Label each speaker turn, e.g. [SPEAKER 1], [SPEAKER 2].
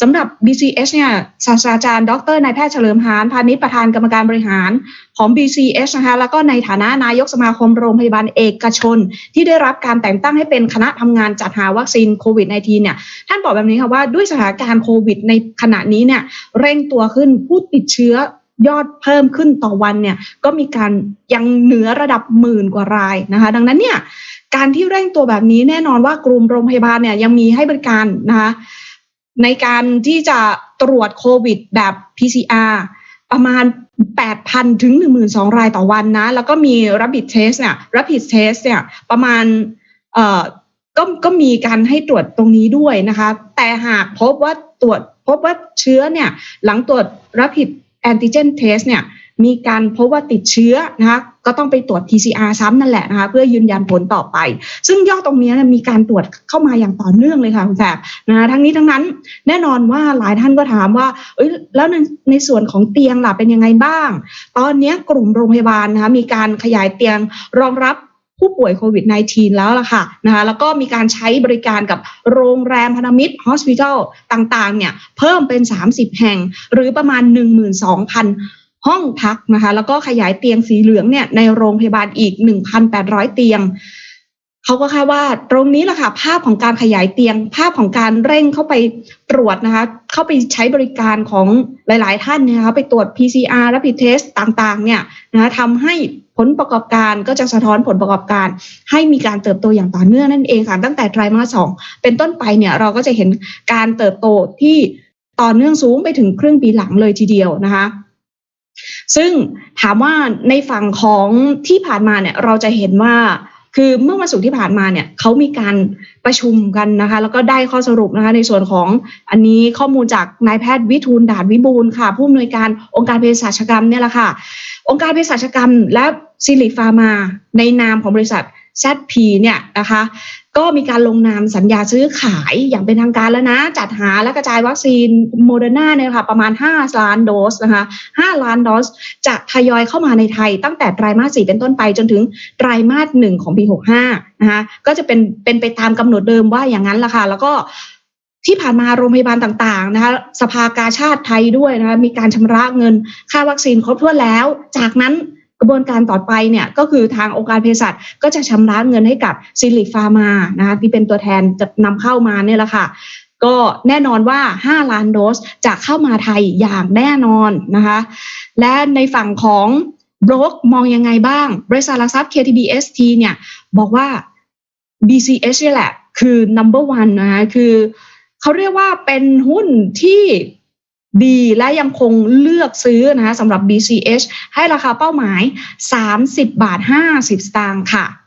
[SPEAKER 1] สำหรับ BCH เนี่ยศาสตราจารย์ ดรนายแพทย์เฉลิมหานพาณิชประธานกรรมการบริหารของ BCH นะคะแล้วก็ในฐานะนายกสมาคมโรงพยาบาลเอกชน ที่ได้รับการแต่งตั้งให้เป็นคณะทำงานจัดหาวัคซีนโควิด -19 เนี่ยท่านบอกแบบนี้ค่ะว่าด้วยสถานการณ์โควิด ในขณะนี้เนี่ยเร่งตัวขึ้นผู้ติดเชื้อยอดเพิ่มขึ้นต่อวันเนี่ยก็มีการยังเหนือระดับหมื่นกว่ารายนะคะ ดังนั้นเนี่ยการที่เร่งตัวแบบนี้แน่นอนว่ากลุ่มโรงพยาบาลเนี่ยยังมีให้บริการนะคะ ในการที่จะตรวจโควิดแบบ PCR ประมาณ 8,000 ถึง 12,000 รายต่อวันนะ แล้วก็มี rapid test เนี่ย rapid test เนี่ยประมาณเอ่อก็ก็มีการให้ตรวจตรงนี้ด้วยนะคะ แต่หากพบว่าตรวจพบว่าเชื้อเนี่ยหลังตรวจ rapid antigen test เนี่ยมีการพบว่าติดเชื้อนะคะ ก็ต้องไปตรวจ PCR ซ้ำนั่นแหละนะคะเพื่อยืนยันผลต่อไป ซึ่งยอดตรงนี้มีการตรวจเข้ามาอย่างต่อเนื่องเลยค่ะคุณแฝดนะคะทั้งนี้ทั้งนั้นแน่นอนว่าหลายท่านก็ถามว่าเอ้ยแล้วในในส่วนของเตียงล่ะเป็นยังไงบ้าง ตอนนี้กลุ่มโรงพยาบาลนะคะมีการขยายเตียงรองรับผู้ป่วยโควิด -19 แล้วล่ะค่ะนะคะแล้วก็มีการใช้บริการกับโรงแรมพันธมิตรฮอสพิทอลต่างๆเนี่ยเพิ่มเป็น 30 แห่ง หรือประมาณ 12,000 ห้องพักนะคะ แล้วก็ขยายเตียงสีเหลืองเนี่ยในโรงพยาบาลอีก 1,800 เตียงเขาก็คาดว่าตรงนี้แหละค่ะ ภาพของการขยายเตียง ภาพของการเร่งเข้าไปตรวจนะคะ เข้าไปใช้บริการของหลาย ๆ ท่านนะคะไปตรวจ PCR rapid test ต่าง ๆ เนี่ยนะคะทำให้ผลประกอบการก็จะสะท้อนผลประกอบการ ให้มีการเติบโตอย่างต่อเนื่องนั่นเองค่ะ ตั้งแต่ไตรมาสสองเป็นต้นไปเนี่ยเราก็จะเห็นการเติบโตที่ต่อเนื่องสูงไปถึงครึ่งปีหลังเลยทีเดียวนะคะ ซึ่งถามว่าในฝั่งของที่ผ่านมาเนี่ยเราจะเห็นว่าคือเมื่อวันศุกร์ที่ผ่านมาเนี่ยเขามีการประชุมกันนะคะ แล้วก็ได้ข้อสรุปนะคะในส่วนของอันนี้ข้อมูลจากนายแพทย์วิทูลดาดวิบูลค่ะ ผู้อำนวยการองค์การเภสัชกรรมเนี่ยแหละค่ะ องค์การเภสัชกรรมและซิลิฟาร์มา ในนามของบริษัท ZP เนี่ยนะคะก็มีการลงนามสัญญาซื้อขายอย่างเป็นทางการแล้วนะ จัดหาและกระจายวัคซีนโมเดอร์นาเนี่ยค่ะประมาณ 5 ล้านโดสนะคะ5ล้านโดสจะทยอยเข้ามาในไทย ตั้งแต่ไตรมาส4เป็นต้นไปจนถึงไตรมาส1ของปี 65 นะคะก็จะเป็นเป็นไปตามกำหนดเดิมว่าอย่างนั้นละค่ะแล้วก็ที่ผ่านมาโรงพยาบาลต่างๆนะคะสภากาชาติไทยด้วยนะคะมีการชำระเงินค่าวัคซีนครบถ้วนแล้ว จากนั้น กระบวนการต่อไปเนี่ยก็คือทางองค์การเภสัชก็จะชำระเงินให้กับซิลิฟาร์มานะคะที่เป็นตัวแทนจะนำเข้ามาเนี่ยแหละค่ะก็แน่นอนว่า 5 ล้านโดสจะเข้ามาไทยอย่างแน่นอนนะคะและในฝั่งของบล็อกมองยังไงบ้าง บริษัทหลักทรัพย์ KTBST เนี่ยบอกว่า BCH นี่แหละ คือ number one นะคะคือเขาเรียกว่าเป็นหุ้นที่ ดีและยังคงเลือกซื้อนะคะสำหรับ BCH ให้ราคาเป้าหมาย 30 บาท 50 สตางค์ค่ะ